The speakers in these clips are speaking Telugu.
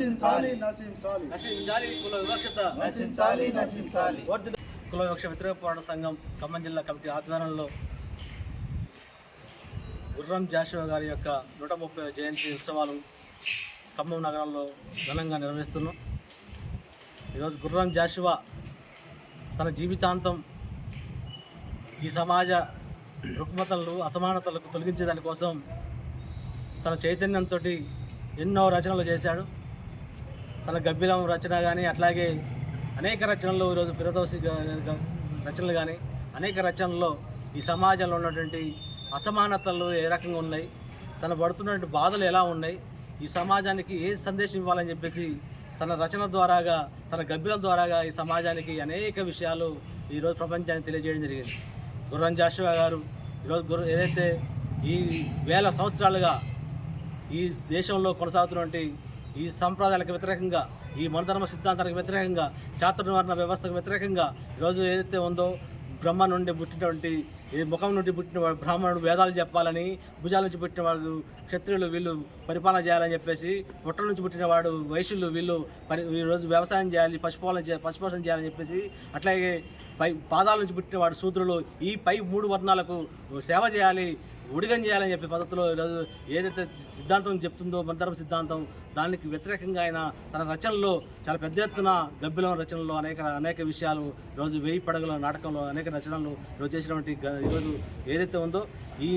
నశించాలి నశించాలి కుల వివక్షత. నశించాలి నశించాలి కుల వివక్ష వ్యతిరేక పోరాట సంఘం ఖమ్మం జిల్లా కమిటీ ఆధ్వర్యంలో గుర్రం జాషువా గారి యొక్క నూట ముప్పై జయంతి ఉత్సవాలు ఖమ్మం నగరంలో ఘనంగా నిర్వహిస్తున్నాం. ఈరోజు గుర్రం జాషువా తన జీవితాంతం ఈ సమాజ రుగ్మతలు అసమానతలకు తొలగించేదాని కోసం తన చైతన్యంతో ఎన్నో రచనలు చేశాడు. తన గబ్బిలం రచన కానీ అట్లాగే అనేక రచనలు ఈరోజు ఫిరదోసి రచనలు కానీ అనేక రచనల్లో ఈ సమాజంలో ఉన్నటువంటి అసమానతలు ఏ రకంగా ఉన్నాయి తన పడుతున్నటువంటి బాధలు ఎలా ఉన్నాయి ఈ సమాజానికి ఏ సందేశం ఇవ్వాలని చెప్పేసి తన రచన ద్వారాగా తన గబ్బిలం ద్వారాగా ఈ సమాజానికి అనేక విషయాలు ఈరోజు ప్రపంచానికి తెలియజేయడం జరిగింది. గుర్రం జాషువా గారు ఈరోజు గుర్ర ఏదైతే ఈ వేల సంవత్సరాలుగా ఈ దేశంలో కొనసాగుతున్నటువంటి ఈ సంప్రదాయాలకు వ్యతిరేకంగా ఈ మనధర్మ సిద్ధాంతానికి వ్యతిరేకంగా చాతుర్వర్ణ వ్యవస్థకు వ్యతిరేకంగా ఈరోజు ఏదైతే ఉందో బ్రహ్మ నుండి పుట్టినటువంటి ఈ ముఖం నుండి పుట్టిన బ్రాహ్మణుడు వేదాలు చెప్పాలని భుజాల నుంచి పుట్టిన వాళ్ళు క్షత్రియులు వీళ్ళు పరిపాలన చేయాలని చెప్పేసి పుట్టల నుంచి పుట్టిన వాడు వైశ్యులు వీళ్ళు పరి ఈరోజు వ్యవసాయం చేయాలి పశుపాలన చే పశుపోషణ చేయాలని చెప్పేసి అట్లాగే పై పాదాల నుంచి పుట్టిన వాడు శూద్రులు ఈ పై మూడు వర్ణాలకు సేవ చేయాలి ఉడిగం చేయాలని చెప్పే పద్ధతిలో ఈరోజు ఏదైతే సిద్ధాంతం చెప్తుందో మంతరం సిద్ధాంతం దానికి వ్యతిరేకంగా ఆయన తన రచనలో చాలా పెద్ద ఎత్తున గబ్బిలం రచనలో అనేక అనేక విషయాలు రోజు వెయ్యి పడగల నాటకంలో అనేక రచనలు ఈరోజు చేసినటువంటి ఈరోజు ఏదైతే ఉందో ఈ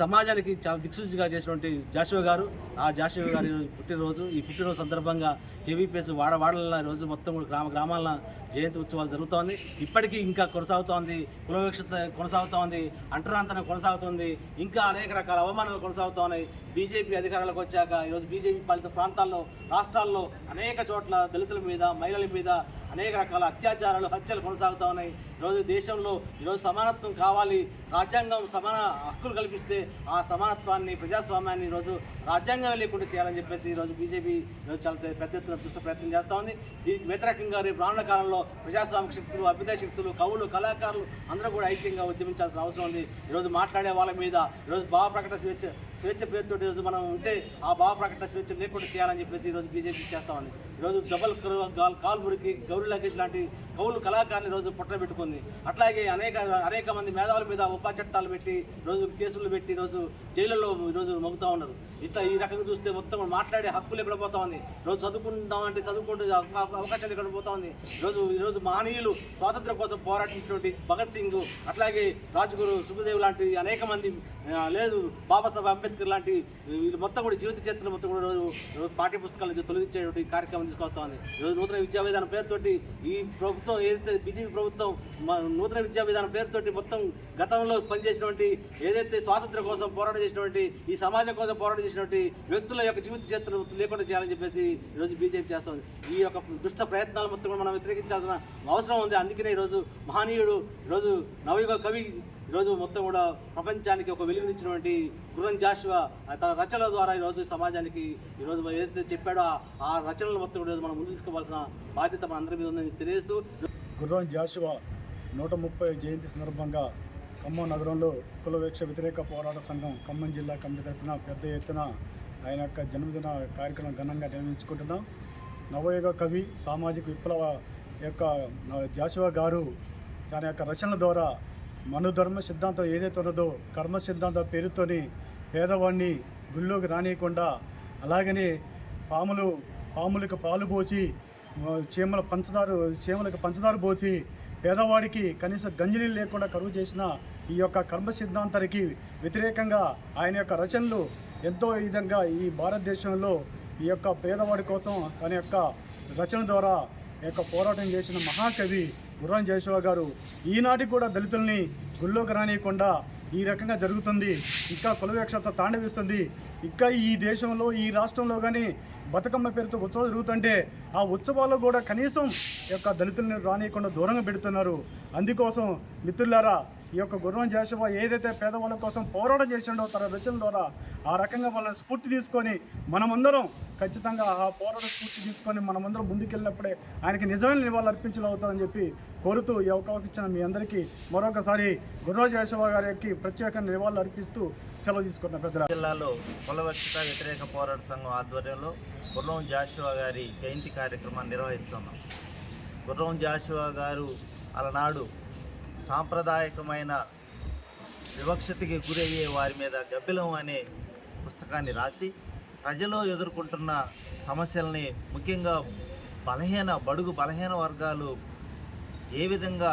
సమాజానికి చాలా దిక్సూచిగా చేసినటువంటి జాషువ గారు ఆ జాషువ గారి పుట్టినరోజు ఈ పుట్టినరోజు సందర్భంగా కేవీపీఎస్ వాడవాడల రోజు మొత్తం కూడా గ్రామ గ్రామాల జయంతి ఉత్సవాలు జరుగుతోంది. ఇప్పటికీ ఇంకా కొనసాగుతోంది కులవిక్షత కొనసాగుతోంది అంటరాంతరం కొనసాగుతోంది ఇంకా అనేక రకాల అవమానాలు కొనసాగుతున్నాయి. బీజేపీ అధికారంలోకి వచ్చాక ఈరోజు బీజేపీ పాలిత ప్రాంతాల్లో రాష్ట్రాల్లో అనేక చోట్ల దళితుల మీద మహిళల మీద అనేక రకాల అత్యాచారాలు హత్యలు కొనసాగుతూ ఉన్నాయి ఈరోజు దేశంలో ఈరోజు సమానత్వం కావాలి రాజ్యాంగం సమాన హక్కులు కల్పిస్తే ఆ సమానత్వాన్ని ప్రజాస్వామ్యాన్ని ఈరోజు రాజ్యాంగం లేకుండా చేయాలని చెప్పేసి ఈరోజు బీజేపీ ఈరోజు చాలా పెద్ద ఎత్తున దుష్ట ప్రయత్నం చేస్తూ ఉంది దీనికి వ్యతిరేకంగా రేపు రానున్న కాలంలో ప్రజాస్వామిక శక్తులు అభ్యుదయ శక్తులు కవులు కళాకారులు అందరూ కూడా ఐక్యంగా ఉద్యమించాల్సిన అవసరం ఉంది ఈరోజు మాట్లాడే వాళ్ళ మీద ఈరోజు భావ ప్రకటన స్వేచ్ఛ స్వేచ్ఛ పేరుతో ఈరోజు మనం ఉంటే ఆ భావ ప్రకటన స్వేచ్ఛ లేకుండా చేయాలని చెప్పేసి ఈరోజు బీజేపీ చేస్తా ఉంది ఈరోజు డబల్ కాల్బురికి గౌరీ లంకేష్ లాంటి కౌలు కళాకారుని రోజు పుట్ట పెట్టుకుంది. అట్లాగే అనేక అనేక మంది మేధావుల మీద ఉపా చట్టాలు పెట్టి రోజు కేసులు పెట్టి రోజు జైళ్ళలో ఈరోజు మగ్గుతూ ఉన్నారు. ఇట్లా ఈ రకంగా చూస్తే మొత్తం మాట్లాడే హక్కులు ఎక్కడ పోతా ఉంది? రోజు చదువుకుంటామంటే అంటే చదువుకుంటే అవకాశాలు ఎక్కడ పోతా ఉంది? ఈరోజు ఈరోజు మహనీయులు స్వాతంత్రం కోసం పోరాటినటువంటి భగత్ సింగ్ అట్లాగే రాజ్గురు సుఖదేవ్ లాంటి అనేక మంది ఆ, లేదు బాబాసాహెబ్ అంబేద్కర్ లాంటి వీళ్ళు మొత్తం కూడా జీవిత చరిత్ర మొత్తం కూడా రోజు పాఠ్య పుస్తకాల నుంచి తొలగించేటువంటి కార్యక్రమం తీసుకొస్తా ఉంది. ఈరోజు నూతన విద్యా విధానం పేరుతోటి ఈ ప్రభుత్వం ఏదైతే బీజేపీ ప్రభుత్వం నూతన విద్యా విధానం పేరుతోటి మొత్తం గతంలో పనిచేసినటువంటి ఏదైతే స్వాతంత్రం కోసం పోరాటం చేసినటువంటి ఈ సమాజం కోసం పోరాటం చేసినటువంటి వ్యక్తుల యొక్క జీవిత చరిత్ర లేకుండా చేయాలని చెప్పేసి ఈరోజు బీజేపీ చేస్తుంది ఈ యొక్క దుష్ట ప్రయత్నాలు మొత్తం కూడా మనం వ్యతిరేకించాల్సిన అవసరం ఉంది. అందుకనే ఈరోజు మహనీయుడు ఈరోజు నవయుగ కవి ఈరోజు మొత్తం కూడా ప్రపంచానికి ఒక వెలుగునిచ్చినటువంటి గుర్రం జాషువా తన రచనల ద్వారా ఈరోజు సమాజానికి ఈరోజు ఏదైతే చెప్పాడో ఆ- రచనలు మొత్తం కూడా ఈరోజు మనం ముందు తీసుకోవాల్సిన బాధ్యత మన అందరి మీద ఉందని తెలియజేస్తూ గుర్రం జాషువా నూట ముప్పై జయంతి సందర్భంగా ఖమ్మం నగరంలో కులవేక్ష వ్యతిరేక పోరాట సంఘం ఖమ్మం జిల్లా కమిటీ తరఫున పెద్ద ఎత్తున ఆయన యొక్క జన్మదిన కార్యక్రమం ఘనంగా నిర్వహించుకుంటున్నాం. నవయుగ కవి సామాజిక విప్లవ యొక్క న- జాషువా గారు తన యొక్క రచనల ద్వారా మనుధర్మ సిద్ధాంతం ఏదైతే ఉన్నదో కర్మ సిద్ధాంతం పేరుతోని పేదవాడిని గుళ్ళోకి రానియకుండా అలాగనే పాములు పాములకు పాలు పోసి చీమల పంచదారు చీమలకు పంచదార పోసి పేదవాడికి కనీసం గంజిని లేకుండా కరువు చేసిన ఈ యొక్క కర్మ సిద్ధాంతానికి వ్యతిరేకంగా ఆయన యొక్క రచనలు ఎంతో విధంగా ఈ భారతదేశంలో ఈ యొక్క పేదవాడి కోసం తన యొక్క రచన ద్వారా ఈ యొక్క పోరాటం చేసిన మహాకవి గుర్రం జయశివ గారు. ఈనాటికి కూడా దళితుల్ని గుళ్ళోకి రానియకుండా ఈ రకంగా జరుగుతుంది. ఇంకా కులవేక్షత తాండవిస్తుంది. ఇంకా ఈ దేశంలో ఈ రాష్ట్రంలో కానీ బతుకమ్మ పేరుతో ఉత్సవాలు జరుగుతుంటే ఆ ఉత్సవాల్లో కూడా కనీసం యొక్క దళితుల్ని రానియకుండా దూరంగా పెడుతున్నారు. అందుకోసం మిత్రులారా ఈ యొక్క గుర్రం జాషువా ఏదైతే పేదవాళ్ళ కోసం పోరాటం చేసిండో తన రచన ద్వారా ఆ రకంగా వాళ్ళని స్ఫూర్తి తీసుకొని మనమందరం ఖచ్చితంగా ఆ పోరాట స్ఫూర్తి తీసుకొని మనమందరం ముందుకెళ్ళినప్పుడే ఆయనకి నిజమైన నివాళులు అర్పించగలుగుతామని చెప్పి కోరుతూ ఈ అవకాశం ఇచ్చిన మీ అందరికీ మరొకసారి గుర్రం జాషువా గారికి ప్రత్యేక నివాళులు అర్పిస్తూ సెలవు తీసుకున్న పెద్ద జిల్లాలో కులవక్షత వ్యతిరేక పోరాట సంఘం ఆధ్వర్యంలో గుర్రం జాషువా గారి జయంతి కార్యక్రమాన్ని నిర్వహిస్తున్నాం. గుర్రం జాషువా గారు అలనాడు సాంప్రదాయకమైన వివక్షతకి గురయ్యే వారి మీద గబ్బిలం అనే పుస్తకాన్ని రాసి ప్రజలు ఎదుర్కొంటున్న సమస్యల్ని ముఖ్యంగా బలహీన బడుగు బలహీన వర్గాలు ఏ విధంగా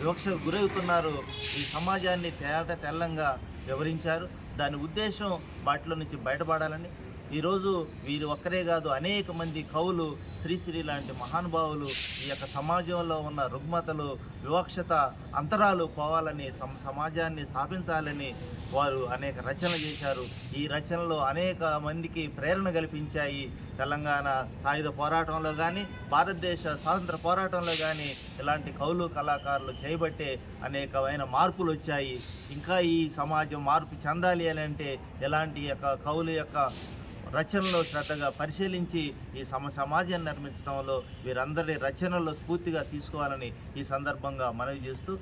వివక్షకు గురవుతున్నారు ఈ సమాజాన్ని తేట తెల్లంగా వివరించారు. దాని ఉద్దేశం వాటిలో నుంచి బయటపడాలని ఈరోజు వీరు ఒక్కరే కాదు అనేక మంది కవులు శ్రీశ్రీ లాంటి మహానుభావులు ఈ యొక్క సమాజంలో ఉన్న రుగ్మతలు వివక్షత అంతరాలు పోవాలని సమ సమాజాన్ని స్థాపించాలని వారు అనేక రచనలు చేశారు. ఈ రచనలు అనేక మందికి ప్రేరణ కల్పించాయి. తెలంగాణ సాయుధ పోరాటంలో కానీ భారతదేశ స్వాతంత్ర పోరాటంలో కానీ ఇలాంటి కవులు కళాకారులు చేయబట్టే అనేకమైన మార్పులు వచ్చాయి. ఇంకా ఈ సమాజం మార్పు చెందాలి అని అంటే ఇలాంటి యొక్క కవుల యొక్క రచనలో శ్రద్ధగా పరిశీలించి ఈ సమ సమాజాన్ని నిర్మించడంలో వీరందరి రచనల్లో స్ఫూర్తిగా తీసుకోవాలని ఈ సందర్భంగా మనవి చేస్తూ